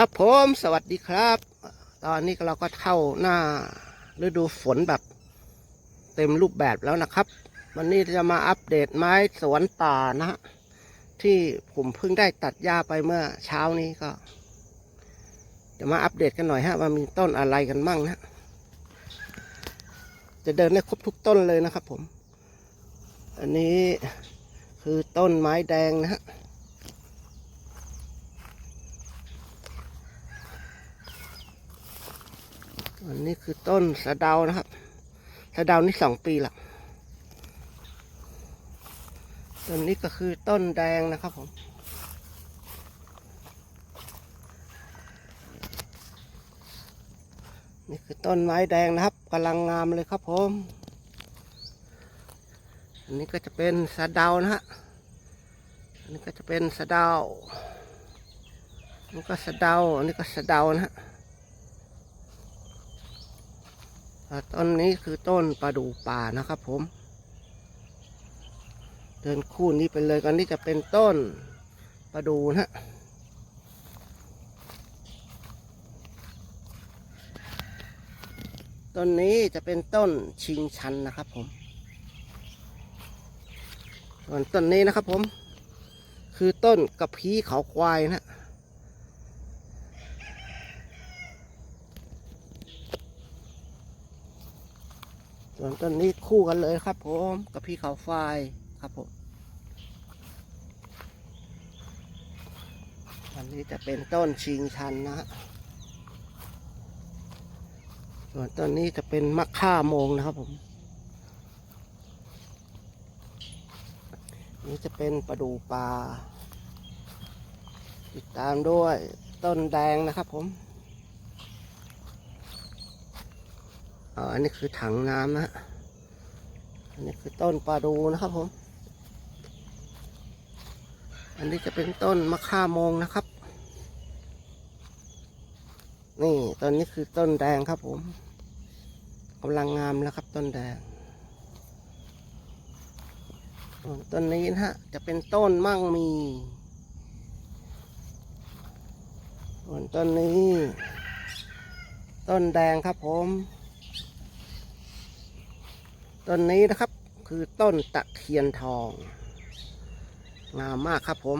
ครับผมสวัสดีครับ ตอนนี้เราก็เข้าหน้าฤดูฝนแบบเต็มรูปแบบแล้วนะครับ วันนี้จะมาอัปเดตไม้สวนป่านะฮะที่ผมเพิ่งได้ตัดหญ้าไปเมื่อเช้านี้ก็ จะมาอัปเดตกันหน่อยฮะว่ามีต้นอะไรกันมั่งนะจะเดินได้ครบทุกต้นเลยนะครับผม อันนี้คือต้นไม้แดงนะฮะ อันนี้คือต้นสะเดานะครับสะเดานี่สองปีละต้นนี้ก็คือต้นแดงนะครับผมนี่คือต้นไม้แดงนะครับกำลังงามเลยครับผม อันนี้ก็จะเป็นสะเดานะฮะ อันนี้ก็จะเป็นสะเดาอันนี้ก็สะเดาอันนี้ก็สะเดานะฮะ อ่า ต้นนี้คือต้นประดู่ป่านะครับผม เดินคู่นี้ไปเลยกันนี่จะเป็นต้นประดู่นะฮะต้นนี้จะเป็นต้นชิงชันนะครับผมส่วนต้นนี้นะครับผม คือต้นกระพี้เขาควายนะ ส่วนต้นนี้คู่กันเลยครับผมกับพี่เขาไฟครับผมอันนี้จะเป็นต้นชิงชันนะ ส่วนต้นนี้จะเป็นมะข่าโมงนะครับผม นี่จะเป็นประดูปลาติดตามด้วยต้นแดงนะครับผม อันนี้คือถังน้ำนะฮะอันนี้คือต้นปลาดูนะครับผม อันนี้จะเป็นต้นมะข่ามงนะครับ นี่ต้นนี้คือต้นแดงครับผมกำลังงามแล้วครับต้นแดง ต้นนี้นะฮะจะเป็นต้นมั่งมีส่วนต้นนี้ ต้นแดงครับผม ต้นนี้นะครับคือต้นตะเคียนทอง งามมากครับผม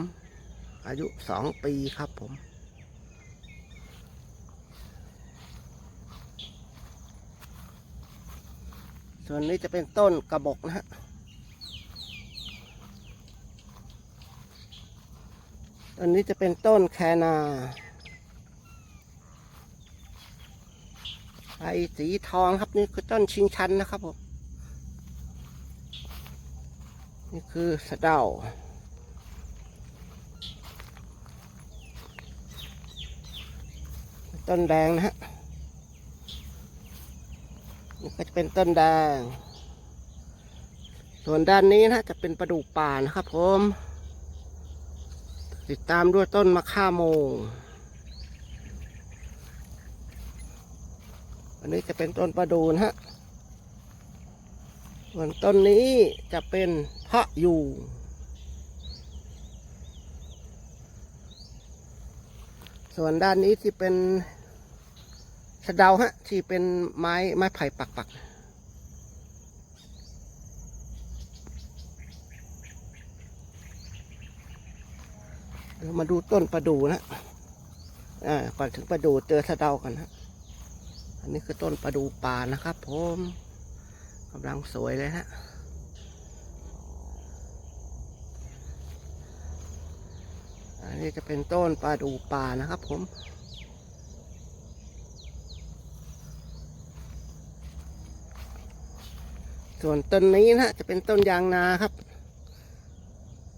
อายุสองปีครับผม ส่วนนี้จะเป็นต้นกระบอกนะฮะต้นนี้จะเป็นต้นแคนาใบสีทองครับนี่คือต้นชิงชันนะครับผม นี่คือสะเดาต้นแดงนะฮะนี่ก็จะเป็นต้นแดง ส่วนด้านนี้นะจะเป็นประดู่ป่านะครับผม ติดตามด้วยต้นมะข่าโมงอันนี้จะเป็นต้นประดูนะฮะส่วนต้นนี้จะเป็น พระอยู่ ส่วนด้านนี้ที่เป็นสะเดาฮะ ที่เป็นไม้ไม้ไผ่ปักปักเดี๋ยวมาดูต้นประดูนะอ่าก่อนถึงประดูเจอสะเดากันฮะอันนี้คือต้นประดูป่านะครับผมกำลังสวยเลยฮะ นนี้จะเป็นต้นปลาดูป่านะครับผมส่วนต้นนี้นะจะเป็นต้นยางนาครับ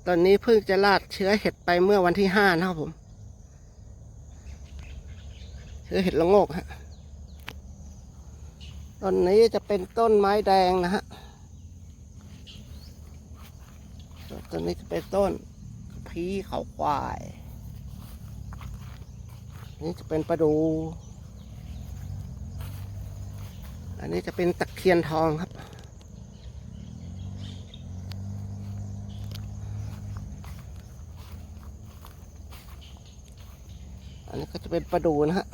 ต้นนี้เพิ่งจะลาดเชื้อเห็ดไปเมื่อวันที่ห้านะครับผม เชื้อเห็ดละงกฮะ ต้นนี้จะเป็นต้นไม้แดงนะฮะ ต้นนี้จะเป็นต้น พีเขาควาย นี่จะเป็นประดู อันนี้จะเป็นตะเคียนทองครับอันนนี้ก็จะเป็นประดูนะฮะ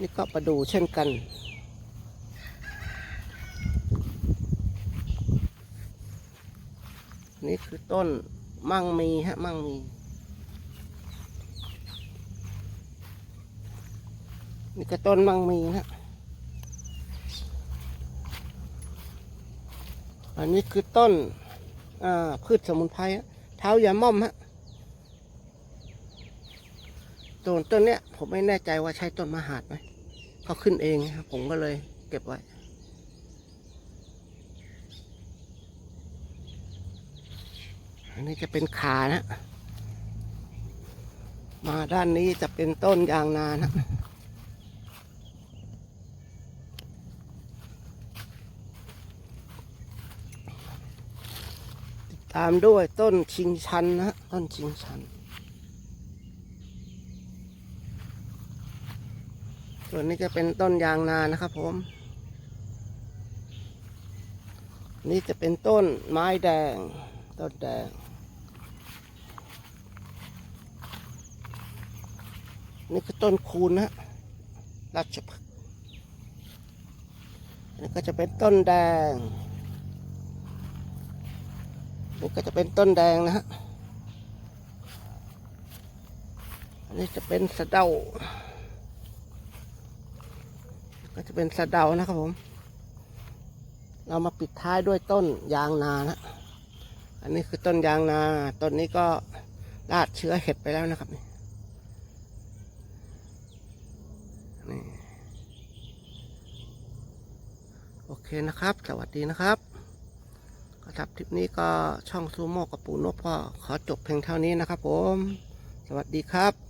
นี่ก็ประดูเช่นกัน นี่คือต้นมั่งมีฮะ มั่งมีนี่ก็ต้นมั่งมีนะอันนี้คือต้นพืชสมุนไพรเท้ายาม่อมฮะต้นต้นเนี้ยผมไม่แน่ใจว่าใช่ต้นมหาดไหมเขาขึ้นเองครับผมก็เลยเก็บไว้ อันนี้จะเป็นขานะ มาด้านนี้จะเป็นต้นยางนานะติดตามด้วยต้นชิงชันนะฮะต้นชิงชัน ส่วนนี้จะเป็นต้นยางนานะครับผม นี่จะเป็นต้นไม้แดง ต้นแดง นี่คือต้นคูณนะฮะราชพฤกษ์นี่ก็จะเป็นต้นแดง นี่ก็จะเป็นต้นแดงนะฮะ อันนี้จะเป็นสะเดา ก็จะเป็นสะเดานะครับผม เรามาปิดท้ายด้วยต้นยางนานะ อันนี้คือต้นยางนา ต้นนี้ก็ราดเชื้อเห็ดไปแล้วนะครับนี่ โอเคนะครับ สวัสดีนะครับก็ทับทริปนี้ก็ช่องซูโม่กับปูนกก็ขอจบเพียงเท่านี้นะครับผม สวัสดีครับ